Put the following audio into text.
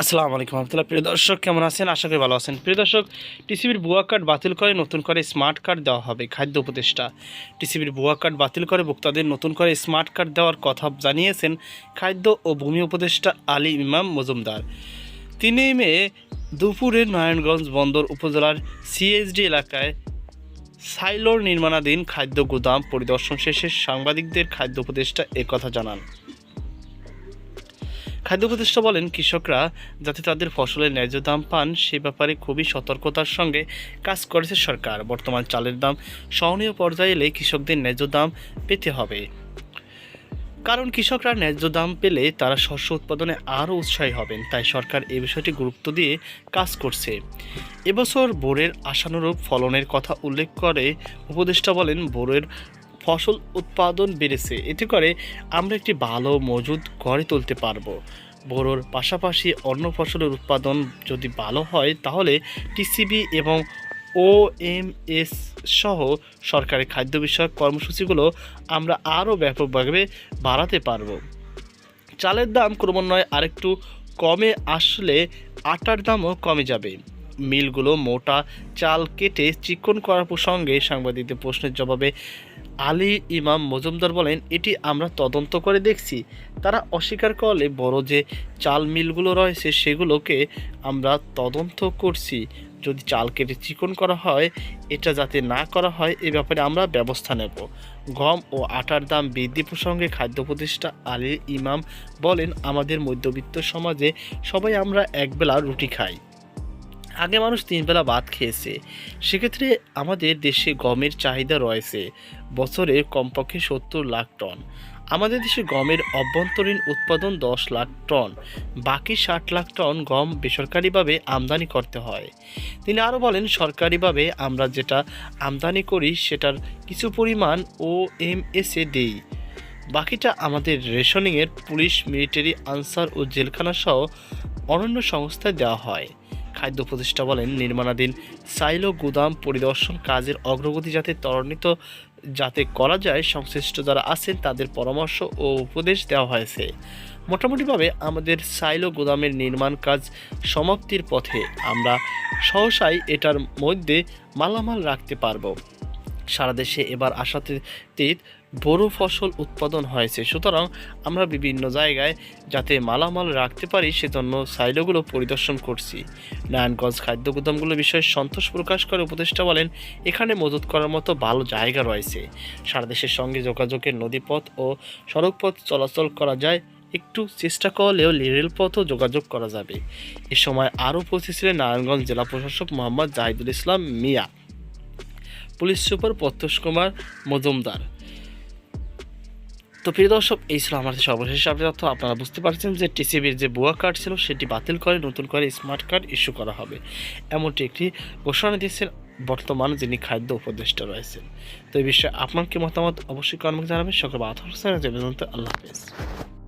আসসালামু আলাইকুম রহমতুল্লাহ। প্রিয় দর্শক, কেমন আছেন? আশা করি ভালো আছেন। প্রিয় দর্শক, টিসিবির ভুয়া কার্ড বাতিল করে নতুন করে স্মার্ট কার্ড দেওয়া হবে খাদ্য উপদেষ্টা। টিসিবির ভুয়া কার্ড বাতিল করে ভোক্তাদের নতুন করে স্মার্ট কার্ড দেওয়ার কথা জানিয়েছেন খাদ্য ও ভূমি উপদেষ্টা আলী ইমাম মজুমদার। তিনই মে দুপুরে নারায়ণগঞ্জ বন্দর উপজেলার সিএসডি এলাকায় সাইলোর নির্মাণাধীন খাদ্য গুদাম পরিদর্শন শেষে সাংবাদিকদের খাদ্য উপদেষ্টা একথা জানান। খাদ্য উপদেষ্টা বলেন কৃষকরা, যাতে তাদের ফসলের ন্যায্য দাম পান, সে ব্যাপারে খুবই সতর্কতার সঙ্গে কাজ করেছে সরকার। বর্তমান চালের দাম সহনীয় পর্যায়ে এলে কৃষকদের ন্যায্য দাম পেতে হবে। কারণ কৃষকরা ন্যায্য দাম পেলে তারা শস্য উৎপাদনে আরও উৎসাহী হবেন, তাই সরকার এ বিষয়টি গুরুত্ব দিয়ে কাজ করছে। এবছর বোরের আশানুরূপ ফলনের কথা উল্লেখ করে উপদেষ্টা বলেন, বোরের ফসল উৎপাদন বেড়েছে, এতে করে আমরা একটি ভালো মজুদ গড়ে তুলতে পারব। বোরোর পাশাপাশি অন্য ফসলের উৎপাদন যদি ভালো হয়, তাহলে টিসিবি এবং ও এম এস সহ সরকারি খাদ্য বিষয়ক কর্মসূচিগুলো আমরা আরও ব্যাপকভাবে বাড়াতে পারব। চালের দাম ক্রমান্বয়ে আরেকটু কমে আসলে আটার দামও কমে যাবে। মিলগুলো মোটা চাল কেটে চিকন করার প্রসঙ্গে সাংবাদিকদের প্রশ্নের জবাবে আলী, ইমাম মজুমদার বলেন, এটি আমরা তদন্ত করে দেখছি। তারা অস্বীকার করলে বড় যে চাল মিলগুলো রয়েছে সেগুলোকে আমরা তদন্ত করছি। যদি চাল কেটে চিকন করা হয়, এটা যাতে না করা হয়, এ ব্যাপারে আমরা ব্যবস্থা নেব। গম ও আটার দাম বৃদ্ধি প্রসঙ্গে খাদ্য উপদেষ্টা আলী, ইমাম বলেন, আমাদের মধ্যবিত্ত সমাজে সবাই আমরা একবেলা রুটি খাই। আগে মানুষ তিন বেলা ভাত খেয়েছে। সেক্ষেত্রে আমাদের দেশে গমের চাহিদা রয়েছে। বছরে কমপক্ষে সত্তর লাখ টন। আমাদের দেশে গমের অভ্যন্তরীণ উৎপাদন দশ লাখ টন। বাকি ষাট লাখ টন গম বেসরকারিভাবে আমদানি করতে হয়। তিনি আরও বলেন, সরকারিভাবে আমরা যেটা আমদানি করি, সেটার কিছু পরিমাণ ও এম এসে দেই। বাকিটা আমাদের রেশনিংয়ের পুলিশ, মিলিটারি, আনসার ও জেলখানা সহ অনন্য সংস্থায় দেওয়া হয়। খাদ্য উপদেষ্টা বলেন নির্মাণাধীন সাইলো গুদাম পরিদর্শন কাজের অগ্রগতি যাতে ত্বরান্বিত যাতে করা যায়, সংশ্লিষ্ট যারা আছেন তাদের পরামর্শ ও উপদেশ দেওয়া হয়েছে। মোটামুটিভাবে আমাদের সাইলো গুদামের নির্মাণ কাজ সমাপ্তির পথে আমরা সহসাই এটার মধ্যে মালামাল রাখতে পারব। সারা দেশে এবার আশাতে বড় ফসল উৎপাদন হয়েছে। সুতরাং আমরা বিভিন্ন জায়গায় যাতে মালামাল রাখতে পারি, সেজন্য সাইলোগুলো পরিদর্শন করছি। নারায়ণগঞ্জ খাদ্য গুদামগুলো বিষয়ে সন্তোষ প্রকাশ করে উপদেষ্টা বলেন, এখানে মজুত করার মতো ভালো জায়গা রয়েছে। সারা দেশের সঙ্গে যোগাযোগের নদীপথ ও সড়কপথ চলাচল করা যায়, একটু চেষ্টা করলেও রেলপথও যোগাযোগ করা যাবে। এ সময় আরও উপস্থিত ছিলেন নারায়ণগঞ্জ জেলা প্রশাসক মোহাম্মদ জাহিদুল ইসলাম মিয়া। Police super Pratyush Kumar Majumdar. তো প্রিয় দর্শক, এই ছিল আমাদের সর্বশেষ আপডেট। তথ্য আপনারা বুঝতে পারছেন যে টিসিবির যে বুয়া কার্ড ছিল, সেটি বাতিল করে নতুন করে স্মার্ট কার্ড ইস্যু করা হবে। এমনটি একটি ঘোষণা দিয়েছেন বর্তমান যিনি খাদ্য উপদেষ্টা রয়েছেন। তো এই বিষয়ে আপনার কি মতামত অবশ্যই কর্মকে জানাবেন। সকল আল্লাহ হাফেজ।